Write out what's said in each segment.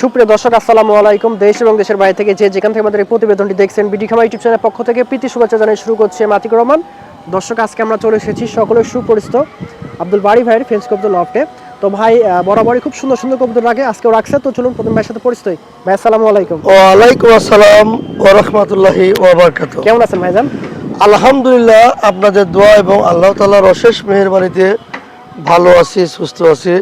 সুপ্রিয় দর্শক আসসালামু আলাইকুম। দেশ এবং দেশের বাইরে থেকে যে যেখান থেকে আমাদের এই প্রতিবেদনটি দেখছেন বিডি খামা ইউটিউব চ্যানেলের পক্ষ থেকে প্রীতি শুভেচ্ছা জানিয়ে শুরু করছে মাতিক রহমান। দর্শক আজকে আমরা চলে এসেছি সকলের সুপরিচিত আব্দুল বাড়ি ভাইয়ের ফেন্স কবুতর লফটে তো ভাই বরাবরই খুব সুন্দর সুন্দর কবুতর রাখে আজকেও রাখছে। তো চলুন প্রথম ভাইয়ের সাথে পরিচিত হই। ভাই আসসালামু আলাইকুম। ওয়ালাইকুম আসসালাম ও রহমতুল্লাহি ওবরকাত কেমন আছেন ভাইজান? আলহামদুলিল্লাহ আপনাদের দোয়া এবং আল্লাহ তালার অশেষ মেহরবানিতে ভালো আছি সুস্থ আছি।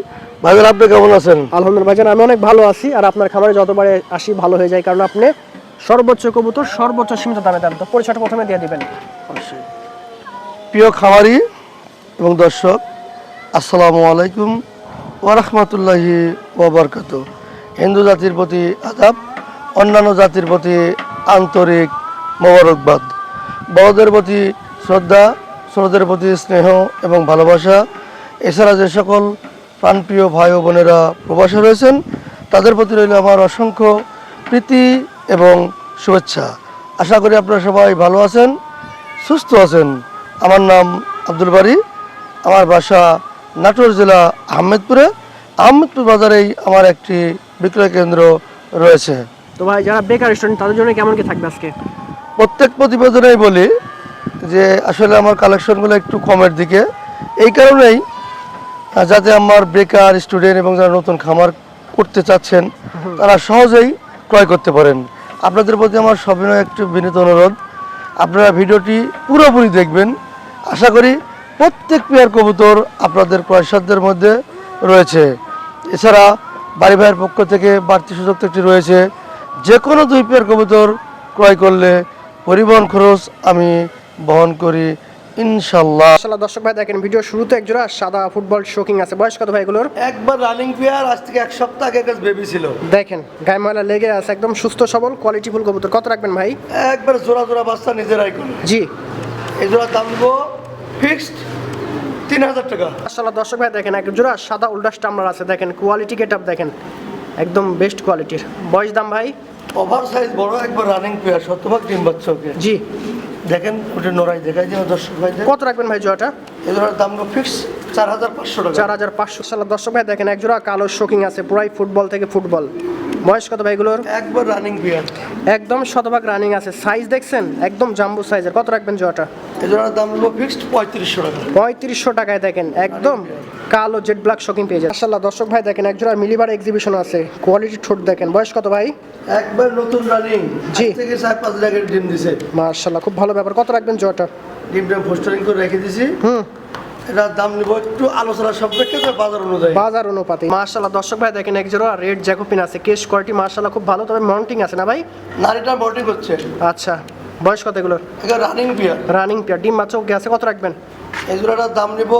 ভাইজান আপনি কেমন আছেন? আলহামদুলিল্লাহ ভাইজান আমি অনেক ভালো আছি আর আপনার খামারে যতবারে আসি ভালো হয়ে যায় কারণ আপনি সর্বোচ্চ কবুতর সর্বোচ্চ সীমিত দামে দেন। তো পরিচয়টা প্রথমে দিয়ে দিবেন। প্রিয় খামারি এবং দর্শক আসসালামু আলাইকুম ও রহমতুল্লাহি ওবরকাত হিন্দু জাতির প্রতি আদাব অন্যান্য জাতির প্রতি আন্তরিক মোবারকবাদ। বড়দের প্রতি শ্রদ্ধা ছোটদের প্রতি স্নেহ এবং ভালোবাসা এছাড়া যে সকল প্রাণপ্রিয় ভাই ও বোনেরা প্রবাসে রয়েছেন তাদের প্রতি রইল আমার অসংখ্য প্রীতি এবং শুভেচ্ছা। আশা করি আপনারা সবাই ভালো আছেন সুস্থ আছেন। আমার নাম আব্দুল বাড়ি আমার বাসা নাটোর জেলা আহমেদপুরে। আহমেদপুর বাজারেই আমার একটি বিক্রয় কেন্দ্র রয়েছে। তো ভাই যারা বেকার স্টুডেন্ট তাদের জন্য কেমন কি থাকবে আজকে? প্রত্যেক প্রতিবেদনেই বলি যে আসলে আমার কালেকশনগুলো একটু কমের দিকে। এই কারণেই যাতে আমার বেকার স্টুডেন্ট এবং যারা নতুন খামার করতে চাচ্ছেন, তারা সহজেই ক্রয় করতে পারেন। আপনাদের প্রতি আমার সবিনয় একটু বিনীত অনুরোধ। আপনারা ভিডিওটি পুরোপুরি দেখবেন। আশা করি প্রত্যেক পেয়ার কবুতর আপনাদের ক্রয়সাধ্যের মধ্যে রয়েছে। এছাড়া বাড়ি ভাইয়ের পক্ষ থেকে বাড়তি সুযোগ একটি রয়েছে। যে কোনো দুই পেয়ার কবুতর ক্রয় করলে পরিবহন খরচ আমি বহন করি। ইনশাল্লাহ মাশাআল্লাহ দর্শক ভাই দেখেন ভিডিও শুরুতে এক জোড়া সাদা ফুটবল শোকিং আছে। বয়স কত ভাই এগুলোর? একবার রানিং পেয়ার আজ থেকে এক সপ্তাহ আগে বেবি ছিল। দেখেন গায়ে ময়লা লেগে আছে একদম সুস্থ সবল কোয়ালিটি ফুল কবুতর। কত রাখবেন ভাই? একবার জোড়া জোড়া বাচ্চা নিজেরাই করে জি। এই জোড়া দাম দেবো ফিক্সড তিন হাজার টাকা। মাশাআল্লাহ দর্শক ভাই দেখেন এক জোড়া সাদা উল্টা স্টাম্বার আছে। দেখেন কোয়ালিটি গেটআপ দেখেন একদম বেস্ট কোয়ালিটির বয়স দাম ভাই? ওভার সাইজ বড় একবার রানিং পেয়ার শতভাগ ডিম বাচ্চা জি। দেখেন ওটা নড়াই দেখাই যে দর্শক ভাই কত রাখবেন ভাই জোড়াটা? এই জোড়ার দাম ফিক্স চার হাজার পাঁচশো টাকা। চার হাজার পাঁচশো। সালের দর্শক ভাই দেখেন এক জোড়া কালো শোকিং আছে পুরাই ফুটবল থেকে ফুটবল। বয়স কত ভাইগুলোর? একবার রানিং পেয়ার একদম শতভাগ রানিং আছে। সাইজ দেখছেন? একদম জাম্বু সাইজের কত রাখবেন জোড়াটা? এই জোড়ার দাম দেবো ফিক্সড পঁয়ত্রিশশো টাকা। পঁয়ত্রিশশো টাকায় দেখেন। একদম কালো জেড ব্ল্যাক শকিং পেয়ে যায় মাশাআল্লাহ দর্শক ভাই দেখেন একজোড়া মিলিবার এক্সিবিশন আছে। কোয়ালিটি ঠোঁট দেখেন। বয়স কত ভাই? একবার নতুন রানিং জি। থেকে চার পাঁচ টাকার ডিম দিছে। মার্শাল্লাহ খুব ভালো ব্যাপার। কত রাখবেন জোড়াটা? ডিমটা ফোস্টারিং করে রেখে দিছি। হুম। এটার দাম নিব একটু আলোচনা সাপেক্ষে বাজার অনুযায়ী। বাজার অনুপাতে। মার্শাল্লাহ দর্শক ভাই দেখেন এক জোড়া রেড জ্যাকোপিন আছে কেস কোয়ালিটি মার্শাল্লাহ খুব ভালো তবে মাউন্টিং আছে না ভাই? নারীটা বডি করছে। আচ্ছা বয়স কত এগুলোর? রানিং পিয়ার রানিং পিয়ার ডিম মাছ আছে কত রাখবেন? এই জোড়াটার দাম নিব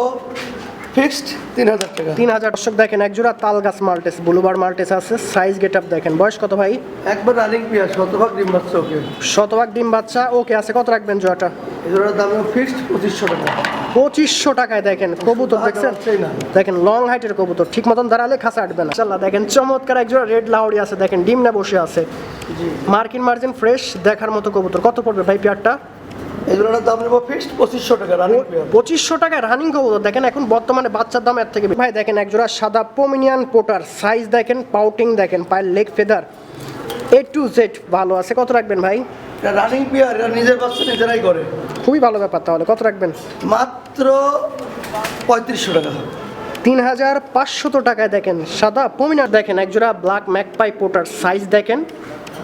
ফিক্সড তিন হাজার টাকা। তিন হাজার দর্শক দেখেন এক জোড়া তাল গাছ মাল্টেস ব্লুবার মাল্টেস আছে সাইজ গেট আপ দেখেন। বয়স কত ভাই? একবার রানিং বিয়ার শতভাগ ডিম বাচ্চা ওকে। শতভাগ ডিম বাচ্চা ওকে আছে কত রাখবেন জোড়াটা? এই জোড়াটার দাম ফিক্সড পঁচিশশো টাকা। পঁচিশশো টাকায় দেখেন কবুতর দেখছেন? দেখেন লং হাইটের কবুতর ঠিক মতন দাঁড়ালে খাসা আটবে না। ইনশাল্লাহ দেখেন চমৎকার একজোড়া রেড লাউড়ি আছে দেখেন ডিম না বসে আছে। মার্কিন মার্জিন ফ্রেশ দেখার মতো কবুতর। কত পড়বে ভাই পেয়ারটা এই দাম নিব ফিক্সড পঁচিশশো টাকা রানিং পঁচিশশো টাকায় রানিং কবুতর দেখেন এখন বর্তমানে বাচ্চার দাম এর থেকে ভাই দেখেন একজোড়া সাদা পোমিনিয়ান পোটার সাইজ দেখেন পাউটিং দেখেন পায়ের leg feather A to Z ভালো আছে। কত রাখবেন ভাই? রানিং এটা নিজের বাচ্চা নিজেরাই করে। খুবই ভালো ব্যাপার তাহলে। কত রাখবেন? মাত্র পঁয়ত্রিশশো টাকা। তিন হাজার পাঁচশত টাকায় দেখেন সাদা পমিনার দেখেন একজোড়া ব্ল্যাক ম্যাকপাই পোটার সাইজ দেখেন।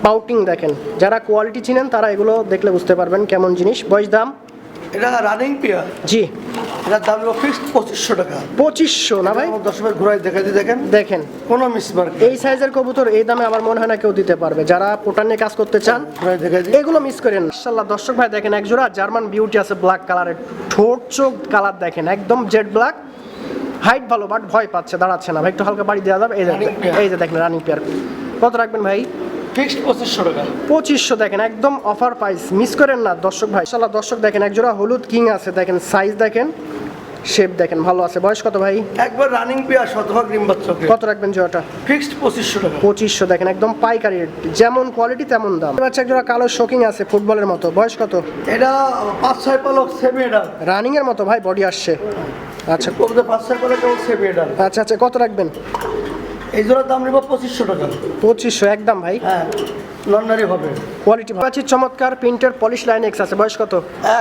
পাউটিং দেখেন। যারা কোয়ালিটি চিনেন তারা এগুলো দেখলে বুঝতে পারবেন কেমন জিনিস। বয়স দাম? এটা রানিং বিয়ার জি। এটার দাম নিব ফিক্সড পঁচিশশো টাকা। পঁচিশশো না ভাই? দশ মিনিট ঘুরাই দেখাই দিয়ে দেখেন। দেখেন। কোনো মিস মার্ক এই সাইজের কবুতর এই দামে আমার মনে হয় না কেউ দিতে পারবে। যারা পোটার নিয়ে কাজ করতে চান এগুলো মিস করেন মাশাআল্লাহ দর্শক ভাই দেখেন এক জোড়া জার্মান বিউটি আছে ব্ল্যাক কালারের ঠোঁট চোখ কালার দেখেন একদম জেড ব্ল্যাক হাইট ভালো বাট ভয় পাচ্ছে দাঁড়াচ্ছে না। ভাই একটু হালকা বাড়ি দেওয়া যাবে। এই যে এই যে দেখেন রানিং পেয়ার কত রাখবেন ভাই? ফিক্সড পঁচিশশো টাকা। পঁচিশশো দেখেন একদম অফার প্রাইস মিস করেন না দর্শক ভাই। সাল্লাহ দর্শক দেখেন এক জোড়া হলুদ কিং আছে দেখেন সাইজ দেখেন শেপ দেখেন ভালো আছে। বয়স কত ভাই? একবার রানিং পেয়ার শতভাগ ডিম কত রাখবেন জোড়াটা? ফিক্সড পঁচিশশো টাকা। পঁচিশশো দেখেন একদম পাইকারি রেট যেমন কোয়ালিটি তেমন দাম। বাচ্চা এক জোড়া কালো শোকিং আছে ফুটবলের মতো। বয়স কত? এটা পাঁচ ছয় পালক সেমি এটা রানিং এর মতো ভাই বডি আসছে। আচ্ছা। পাঁচ ছয় পালক সেমি এটা আচ্ছা আচ্ছা কত রাখবেন? এই জোড়ার দাম নেব পঁচিশশো টাকা। পঁচিশশো একদম ভাই। হ্যাঁ নন্নারি হবে। কোয়ালিটি পাচ্ছি চমৎকার প্রিন্টের পলিশ লাইন এক্স আছে। বয়স কত?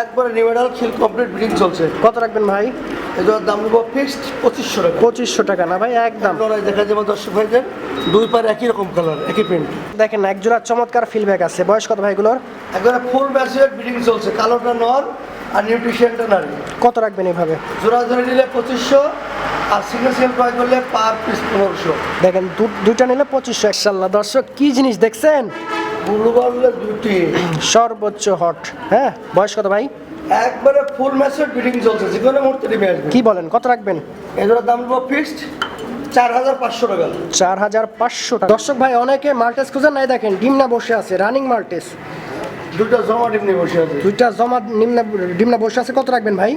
একবারে নিউডাল খিল কমপ্লিট ব্রিডিং চলছে। কত রাখবেন ভাই? এই জোড়ার দাম নেব ফিক্সড পঁচিশশো টাকা। পঁচিশশো টাকা না ভাই একদম। দেখা যাবে দর্শক ভাইদের। দুই পার একই রকম কালার একই প্রিন্ট দেখেন এক জোড়া চমৎকার ফিলব্যাক আছে। বয়স কত ভাইগুলোর একবারে ফুল ব্যাচের ব্রিডিং চলছে। কালোটা নর আর নিউট্রিশনটা নারী। কত রাখবেন এইভাবে জোড়া ধরে নিলে পঁচিশশো আর সিঙ্গেল সিঙ্গেল ক্রয় করলে পার পিস পনেরোশো। দেখেন দুইটা নিলে পঁচিশশো একশাল্লাহ দর্শক কি জিনিস দেখছেন? বুলু দুটি সর্বোচ্চ হট হ্যাঁ বয়স কত ভাই? একবারে ফুল ম্যাচের ব্রিডিং চলছে যে কোনো মুহূর্তে আসবে। কি বলেন কত রাখবেন? এগুলোর দাম নেব ফিক্সড চার হাজার পাঁচশো টাকা। চার হাজার পাঁচশো টাকা। দর্শক ভাই অনেকে মাল্টেস খুঁজেন নাই দেখেন ডিম না বসে আছে রানিং মাল্টেস দুটো জমা ডিম নিয়ে বসে আছে। দুইটা জমা নিম্না ডিম না বসে আছে কত রাখবেন ভাই?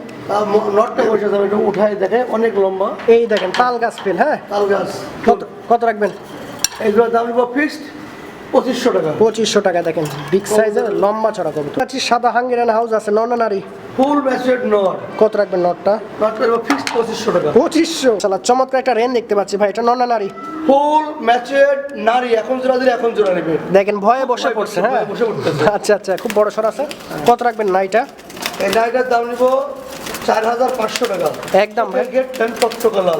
নটটা বসে আছে আমি একটু উঠাই দেখে অনেক লম্বা। এই দেখেন তাল গাছ পেল হ্যাঁ? তাল গাছ। কত কত রাখবেন? এইগুলো দাম নেব ফিক্সড পঁচিশশো টাকা। পঁচিশশো টাকা দেখেন বিগ সাইজের লম্বা ছড়া কবুতর। আচ্ছা সাদা হাঙ্গেরিয়ান হাউস আছে নন নারী? ফুল ম্যাচের নট কত রাখবেন নটটা নটটা নেব ফিক্সড পঁচিশশো টাকা। পঁচিশশো? চালা চমৎকার একটা রেন দেখতে পাচ্ছি ভাই এটা নন নারী? ফুল ম্যাচের নারী এখন জোড়া দিলে এখন জোড়া নেবে। দেখেন ভয়ে বসে পড়ছে হ্যাঁ? বসে পড়তেছে। আচ্ছা আচ্ছা খুব বড় সর আছে। কত রাখবেন নাইটা? এই নাইটার দাম নিবো চার হাজার পাঁচশো টাকা। একদম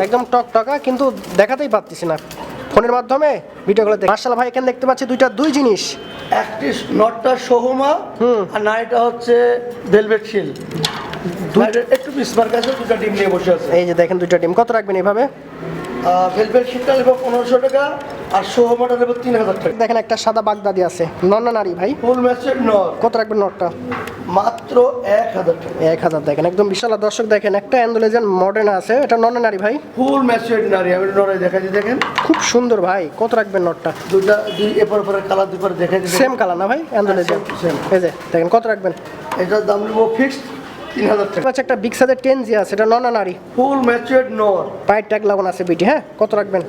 একদম টক টকা কিন্তু দেখাতেই পারতেছি না। ফোনের মাধ্যমে ভিডিওগুলো দেখ। মার্শাল ভাই এখানে দেখতে পাচ্ছি দুইটা দুই জিনিস। একটি নটটা সোহমা আর নাইটা হচ্ছে ভেলভেট শিল একটু বিসমার্ক আছে দুটা ডিম নিয়ে বসে আছে। এই যে দেখেন দুইটা ডিম কত রাখবেন এইভাবে ভেলভেট শিলটা নেব পনেরোশো টাকা আর সোহমাটা নেব তিন হাজার টাকা। দেখেন একটা সাদা বাগদাদি আছে নন্না নারী ভাই? ফুল ম্যাচের নট কত রাখবেন নটটা? মাত্র এক হাজার টাকা। এক হাজার দেখেন একদম বিশাল। দর্শক দেখেন একটা অ্যান্ডোলেজেন মডার্ন আছে। এটা নন্না নারী ভাই। ফুল ম্যাচের নারী আমি নড়াই দেখাচ্ছি দেখেন। খুব সুন্দর ভাই কত রাখবেন নটটা? দুটা দুই এপার পরে কালার দুই পরে দেখাচ্ছি সেম কালার না ভাই অ্যান্ডোলেজেন same. এই যে দেখেন কত রাখবেন? এটার দাম নেব ফিক্সড তিন হাজার টাকা। আচ্ছা একটা বিগ সাইজের টেন জি আছে এটা নন্না নারী। ফুল ম্যাচের নট পায়ের ট্যাগ লাগানো আছে বিটি হ্যাঁ? কত রাখবেন?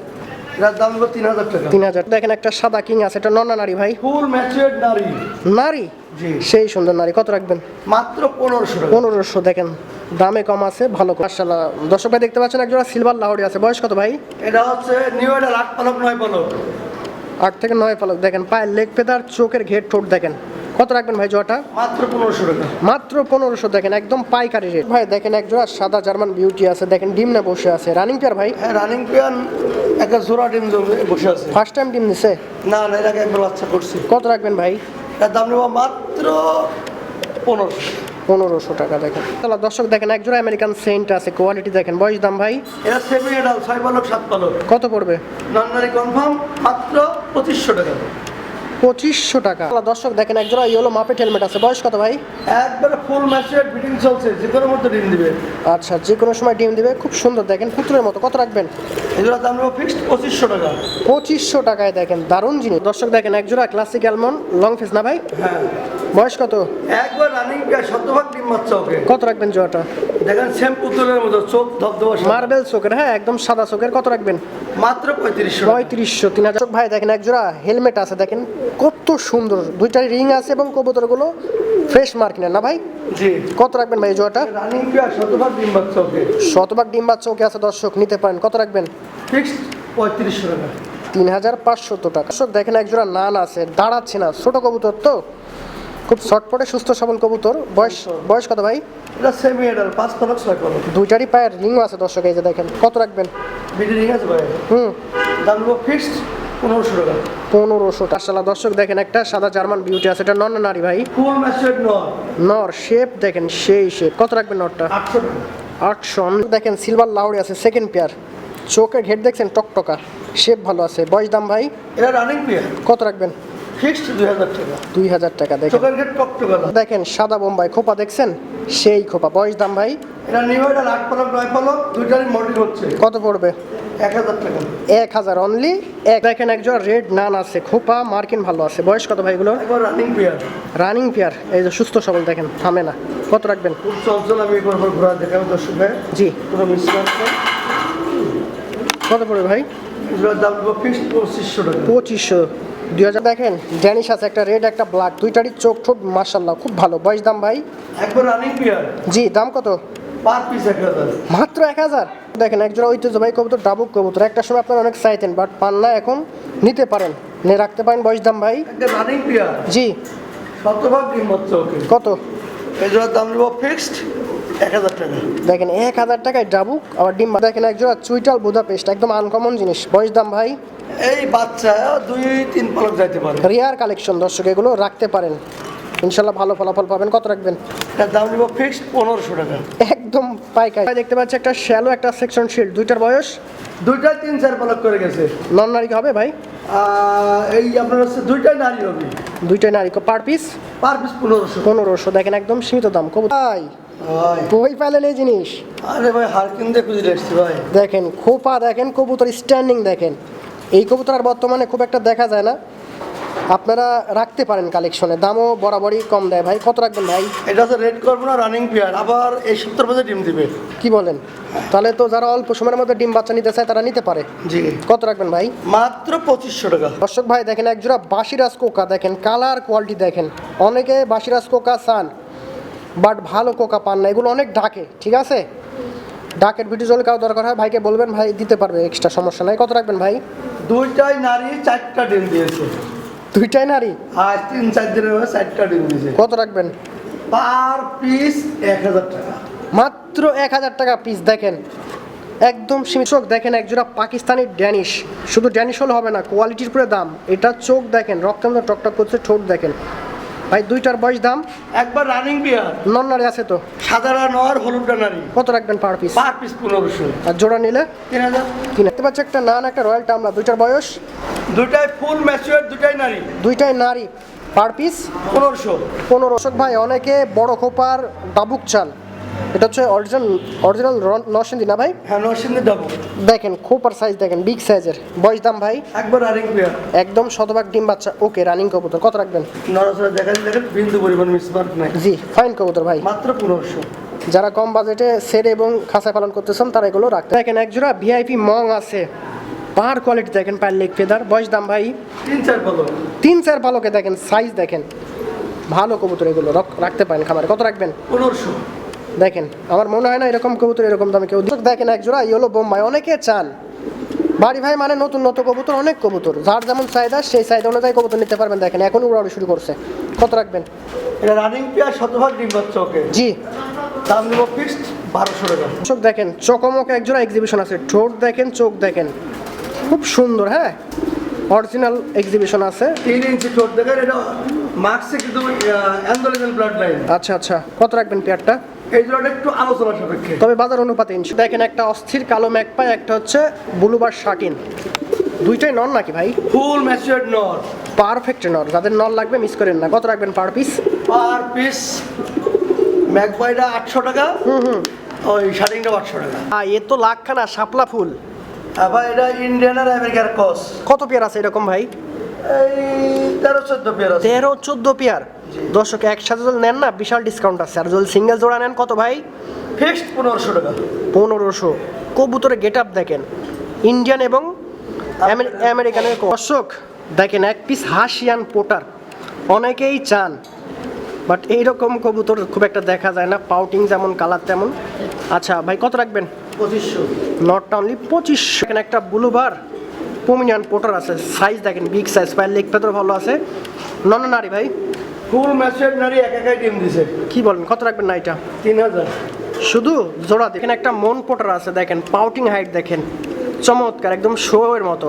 এটার দাম নেব তিন হাজার টাকা। তিন হাজার। দেখেন একটা সাদা কিং আছে এটা নন্না নারী ভাই। ফুল ম্যাচের নারী। নারী? জি। সেই সুন্দর নারী। কত রাখবেন? মাত্র পনেরোশো পনেরোশো দেখেন। দামে কম আছে ভালো মার্শাল্লাহ দর্শক ভাই দেখতে পাচ্ছেন একজোড়া সিলভার লাহরি আছে। বয়স কত ভাই? এটা হচ্ছে নিউ এডাল আট পালক নয় পালক। আট থেকে নয় পালক। দেখেন পায়ের লেগ পেদার চোখের ঘের ঠোঁট দেখেন। কত রাখবেন ভাই জোয়াটা মাত্র পনেরোশো টাকা। মাত্র পনেরোশো দেখেন একদম পাইকারি রেট ভাই দেখেন এক জোড়া সাদা জার্মান বিউটি আছে দেখেন ডিম না বসে আছে। রানিং পেয়ার ভাই? হ্যাঁ রানিং পেয়ান একটা জোড়া ডিম বসে আছে। ফার্স্ট টাইম ডিম নিছে না না এর আগে একবার বাচ্চা করছি। কত রাখবেন ভাই? এটার দাম নেব মাত্র পনেরোশো। পনেরোশো টাকা দেখেন। তাহলে দর্শক দেখেন একজোড়া আমেরিকান সেন্ট আছে কোয়ালিটি দেখেন। বয়স দাম ভাই? এটা সেমি এডাল ছয় পালক সাত পালক। কত পড়বে? নন্নারি কনফার্ম মাত্র পঁচিশশো টাকা। পঁচিশশো টাকা। দর্শক দেখেন একজোড়া ইয়েলো মাপেট হেলমেট আছে। বয়স কত ভাই? একবারে ফুল ম্যাচের বিডিং চলছে যে কোনো মতো ডিম দিবে। আচ্ছা যে কোনো সময় ডিম দিবে খুব সুন্দর দেখেন পুতুলের মতো। কত রাখবেন? এগুলোর দাম ফিক্সড পঁচিশশো টাকা। পঁচিশশো টাকায় দেখেন দারুণ জিনিস। দর্শক দেখেন একজোড়া ক্লাসিক অ্যালমন লং ফেস না ভাই? হ্যাঁ। বয়স কত? একবার রানিং শতভাগ ডিম বাচ্চা ওকে। কত রাখবেন জোয়াটা দেখেন পুতুলের মতো চোখ ধবধবা মার্বেল চোখের হ্যাঁ একদম সাদা চোখের। কত রাখবেন? মাত্র পঁয়ত্রিশশো পঁয়ত্রিশশো তিন হাজার। ভাই দেখেন একজোড়া হেলমেট আছে দেখেন। কত সুন্দর। দুইটাই রিং আছে এবং কবুতরগুলো ফ্রেশ মার্কিনের না ভাই? জি। কত রাখবেন ভাই জোয়াটা রানিং পেয়ার শতভাগ ডিম বাচ্চা ওকে শতভাগ ডিম বাচ্চা ওকে আছে দর্শক নিতে পারেন। কত রাখবেন? ফিক্সড পঁয়ত্রিশশো টাকা। তিন হাজার পাঁচশত টাকা। দর্শক দেখেন একজোড়া নান আছে দাঁড়াচ্ছে না। ছোট কবুতর তো। খুব শর্টপটে সুস্থ সবল কবুতর। বয়স বয়স কত ভাই? এটা সেমি এডাল পাঁচ পালক ছয় পালক দুইটারই পায়ের রিংও আছে দর্শক এই যে দেখেন কত রাখবেন? বিডি রিং আছে ভাই। হুম। দাম নেব ফিক্সড পনেরোশো টাকা। পনেরোশো টাকা। দর্শক দেখেন একটা সাদা জার্মান বিউটি আছে এটা নন নারী ভাই? নর। শেপ দেখেন সেই শেপ কত রাখবেন নরটা? আটশো দেখেন সিলভার লাউড়ি আছে সেকেন্ড পেয়ার চোখের ঘেট দেখছেন টকটকা। শেপ ভালো আছে। বয়স দাম ভাই? এটা রানিং পেয়ার কত রাখবেন? ফিক্সড দুই হাজার টাকা। দুই হাজার টাকা দেখেন। দেখেন সাদা বোম্বাই খোপা দেখছেন? সেই খোপা। বয়স দাম ভাই? এটা নিউ আট পালক নয় পালক দুইটারই মডেল হচ্ছে। কত পড়বে? এক হাজার টাকা। এক হাজার অনলি এক দেখেন একজন রেড নান আছে। খোপা মার্কিন ভালো আছে। বয়স কত ভাইগুলো রানিং পেয়ার রানিং পেয়ার এই যে সুস্থ সবল দেখেন থামে না। কত রাখবেন? খুব চঞ্চল আমি একবার পর ঘোরা দেখাবো দর্শক জি। কোনো মিস কত পড়বে ভাই? পঁচিশশো পঁচিশশো। দুই হাজার দেখেন ড্যানিশ আছে একটা রেড একটা ব্ল্যাক দুইটারই চোখ ঠোঁট মার্শাল্লাহ খুব ভালো। বয়স দাম ভাই? একবার রানিং পেয়ার জি দাম কত? মাত্র এক হাজার? দেখেন একজোড়া ঐতিহ্যবাহী কবুতর ডাবুক কবুতর। একটা সময় আপনারা অনেক চাইতেন বাট পান না এখন নিতে পারেন। নিয়ে রাখতে পারেন বয়স দাম ভাই। রানিং জি। শতভাগ কত? এই জোড়ার দাম নেব ফিক্সড এক হাজার টাকা। দেখেন এক হাজার টাকায় ডাবুক আবার ডিম দেখেন একজোড়া চুইটাল বুদা পেস্ট একদম আনকমন জিনিস। বয়স দাম ভাই? এই বাচ্চা দুই তিন পালক যাইতে পারে। রিয়ার কালেকশন দর্শক এগুলো রাখতে পারেন। ইনশাল্লাহ ভালো ফলাফল পাবেন। কত রাখবেন? এটার দাম নেব ফিক্সড পনেরোশো টাকা। একদম পাইকারি। দেখতে পাচ্ছি একটা শ্যালো একটা সেকশন শিল্ড দুইটার বয়স? দুইটা তিন চার পালক করে গেছে। নন নারী হবে ভাই? এই আপনার হচ্ছে দুইটাই নারী হবে। দুইটাই নারী। পার পিস পার পিস পনেরোশো। পনেরোশো। দেখেন একদম সীমিত দাম। কবুতর ভাই কই পেলেন এই জিনিস? আরে ভাই হারকিন দিয়ে খুঁজে এসছি ভাই। দেখেন খোপা দেখেন কবুতর স্ট্যান্ডিং দেখেন। এই কবুতর আর বর্তমানে খুব একটা দেখা যায় না। আপনারা রাখতে পারেন কালেকশনে দামও বরাবরই কম দেয় ভাই। কত রাখবেন ভাই? এটা হচ্ছে রেড করব না রানিং পেয়ার আবার এই সত্তর মধ্যে ডিম দিবে। কি বলেন? তাহলে তো যারা অল্প সময়ের মধ্যে ডিম বাচ্চা নিতে চায় তারা নিতে পারে। জি। কত রাখবেন ভাই? মাত্র পঁচিশশো টাকা। দর্শক ভাই দেখেন একজোড়া বাসিরাজ কোকা দেখেন কালার কোয়ালিটি দেখেন। অনেকে বাসিরাজ কোকা চান। বাট ভালো কোকা পান না এগুলো অনেক ডাকে ঠিক আছে? ডাকের ভিডিও জল কারও দরকার হয় ভাইকে বলবেন ভাই দিতে পারবে এক্সট্রা সমস্যা নাই। কত রাখবেন ভাই? দুইটাই নারী চারটা ডিম দিয়েছে। দুইটাই নারী? আর তিন চার দিনের মধ্যে চারটা ডিম দিয়েছে। কত রাখবেন? পার পিস এক হাজার টাকা। মাত্র এক হাজার টাকা পিস দেখেন। একদম সীমিত চোখ দেখেন একজোড়া পাকিস্তানি ড্যানিশ। শুধু ড্যানিশ হলে হবে না কোয়ালিটির উপরে দাম। এটা চোখ দেখেন রক্তের মধ্যে টকটক করছে ঠোঁট দেখেন। ভাই দুইটার বয়স দাম? একবার রানিং বিয়ার নন নারী আছে তো? সাদারা নর হলুদ নারী। কত রাখবেন পার পিস পার পিস পনেরোশো। আর জোড়া নিলে? তিন হাজার। কিনে দেখতে পাচ্ছি একটা নান একটা রয়্যাল টামলা দুইটার বয়স? দুইটাই ফুল ম্যাচিউর দুইটাই নারী। দুইটাই নারী। পার পিস পনেরোশো। পনেরো। অশোক ভাই অনেকে বড় খোপার ডাবুক চাল। এটা হচ্ছে অরিজিনাল অরিজিনাল নরসিংদী না ভাই? হ্যাঁ নরসিংদী ডাবো দেখেন খোপার সাইজ দেখেন বিগ সাইজের বয়স দাম ভাই? একবার রানিং পেয়ার একদম শতভাগ ডিম বাচ্চা। ওকে রানিং কবুতর। কত রাখবেন? নরসরা দেখা দেখেন বিন্দু পরিমাণ মিসমার্ক নাই। জি ফাইন কবুতর ভাই। মাত্র পনেরোশো। যারা কম বাজেটে সেরে এবং খাঁচায় পালন করতেছেন তারা এগুলো রাখতে দেখেন একজোড়া ভিআইপি মং আছে। পার কোয়ালিটি দেখেন পার লেগ ফেদার বয়স দাম ভাই? তিন চার পালক। তিন চার পালকে দেখেন সাইজ দেখেন। ভালো কবুতর এগুলো রাখতে পারেন খামারে। কত রাখবেন? পনেরোশো। দেখেন আমার মনে হয় না এরকম কবুতর এরকম দামে কেউ দেখেন এক জোড়া ইয়েলো বোম্বাই অনেকে চান। বাড়ি ভাই মানে নতুন নতুন কবুতর অনেক কবুতর। যার যেমন চাহিদা সেই চাহিদা অনুযায়ী কবুতর নিতে পারবেন দেখেন এখন উড়াউড়ি শুরু করছে। কত রাখবেন? এটা রানিং পেয়ার শতভাগ ডিম বাচ্চা ওকে জি। দাম দেবো ফিক্সড বারোশো টাকা। চোখ দেখেন চকমক এক জোড়া এক্সিবিশন আছে। ঠোঁট দেখেন চোখ দেখেন। খুব সুন্দর হ্যাঁ? অরিজিনাল এক্সিবিশন আছে। তিন ইঞ্চি ঠোঁট দেখেন এটা মার্কসে কিন্তু অ্যান্ডোলিজেন ব্লাড লাইন আচ্ছা আচ্ছা। কত রাখবেন পেয়ারটা এই জন্য একটু আলোচনা সাপেক্ষে। তবে বাজার অনুপাতে দেখেন একটা অস্থির কালো ম্যাকপাই একটা হচ্ছে ব্লুবার শার্টিন দুইটাই নন নাকি ভাই? ফুল ম্যাচুয়ার্ড নর পারফেক্ট নর যাদের নল লাগবে মিস করেন না। কত রাখবেন পার পিস পার পিস ম্যাকবাইটা আটশো টাকা হুম হুম। ওই শার্টিংটা আটশো টাকা। এ তো লাখখানা শাপলা ফুল। আবার এটা ইন্ডিয়ান আর আমেরিকার কস কত পেয়ার আছে এরকম ভাই? তেরো চোদ্দ পেয়ার দর্শক একসাথে যদি নেন না বিশাল ডিসকাউন্ট আছে। আর যদি সিঙ্গেল জোড়া নেন কত ভাই? ফিক্সড পনেরোশো টাকা। পনেরোশো। কবুতরের গেট আপ দেখেন। ইন্ডিয়ান এবং আমেরি- আমেরিকানের দর্শক দেখেন এক পিস হাসিয়ান পোটার। অনেকেই চান বাট এইরকম কবুতর খুব একটা দেখা যায় না। পাউটিং যেমন কালার তেমন। আচ্ছা ভাই কত রাখবেন? পঁচিশশো। নট অনলি পঁচিশ এখানে একটা ব্লুবার পোমিনিয়ান পোটার আছে সাইজ দেখেন বিগ সাইজ পায়ের লেগ পেতর ভালো আছে। নন নারী ভাই। ফুল ম্যাচুয়ার্ড নারী এক একাই ডিম দিছে। কি বলবেন কত রাখবেন না এটা তিন হাজার। শুধু জোড়া দেখেন একটা মন পোটার আছে দেখেন পাউটিং হাইট দেখেন চমৎকার একদম শো এর মতো।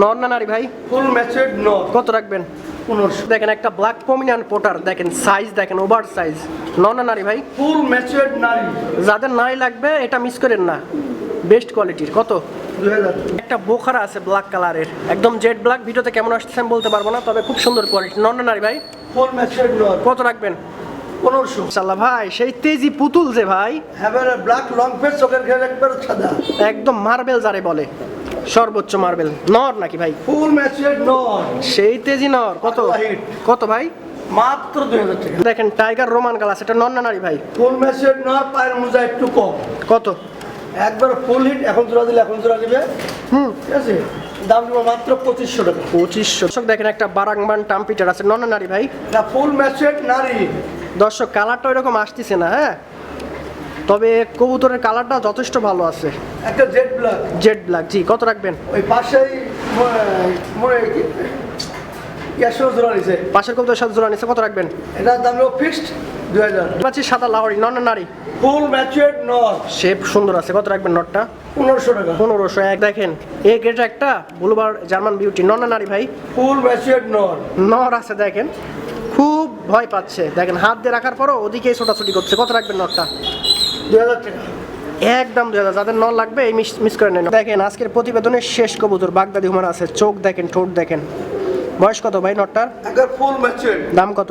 নর না নারী ভাই? ফুল ম্যাচুয়ার্ড নর। কত রাখবেন? পনেরোশো। দেখেন একটা ব্ল্যাক পমিনিয়ান পোটার দেখেন সাইজ দেখেন ওভার সাইজ নর না নারী ভাই? ফুল ম্যাচুয়ার্ড নারী। যাদের নারী লাগবে এটা মিস করেন না। বেস্ট কোয়ালিটির কত? একটা বোখারা আছে ব্ল্যাক কালারের একদম জেড ব্ল্যাক ভিডিওতে কেমন আসছে আমি বলতে পারব না তবে খুব সুন্দর কোয়ালিটি নর নারী ভাই? ফুল ম্যাচুয়ার্ড নর। কত রাখবেন? পনেরোশো। ভাই সেই তেজি পুতুল যে ভাই। ব্ল্যাক লং চোখের খেয়ে একবার সাদা। একদম মার্বেল যারে বলে। সর্বোচ্চ মার্বেল নর নাকি ভাই? ফুল নর। সেই তেজি নর। কত? কত ভাই? মাত্র দুই হাজার টাকা। দেখেন টাইগার রোমান গালাস এটা নর না নারী ভাই? ফুল নর পায়ের মোজা একটু কম। কত? একবার ফুল হিট এখন জোড়া দিলে এখন জোড়া দিবে। হুম। ঠিক আছে? দাম দেবো মাত্র পঁচিশশো টাকা। পঁচিশশো। দর্শক দেখেন একটা বারাংবান টাম্পিটার আছে। নর না নারী ভাই। না ফুল ম্যাচুয়ার্ড নারী। দর্শক কালারটা ওইরকম আসতেছে না হ্যাঁ? তবে কবুতরের কালারটা যথেষ্ট ভালো আছে। একটা jet black jet black ji কত রাখবেন? ওই পাশেই মনে নিছে। পাশের কবুতরের সাথে জোড়া নিচ্ছে কত রাখবেন? এটার দাম ফিক্সড দুই হাজার। পাচ্ছি সাদা লাহরি নন না নারী? ফুল শেপ সুন্দর আছে কত রাখবেন নটটা পনেরোশো টাকা। পনেরোশো এক দেখেন। এ একটা বুলবার জার্মান বিউটি নন না নারী ভাই? ফুল নর। নর আছে দেখেন। খুব ভয় পাচ্ছে। দেখেন হাত দিয়ে রাখার পরও ওদিকেই ছোটাছুটি করছে। কত রাখবেন নটটা দুই হাজার টাকা। একদম দুই হাজার। যাদের নল লাগবে এই মিস মিস করে নেন। দেখেন আজকের প্রতিবেদনের শেষ কবুতর বাগদাদি হুমার আছে। চোখ দেখেন ঠোঁট দেখেন। বয়স কত ভাই নটটার ফুল দাম কত?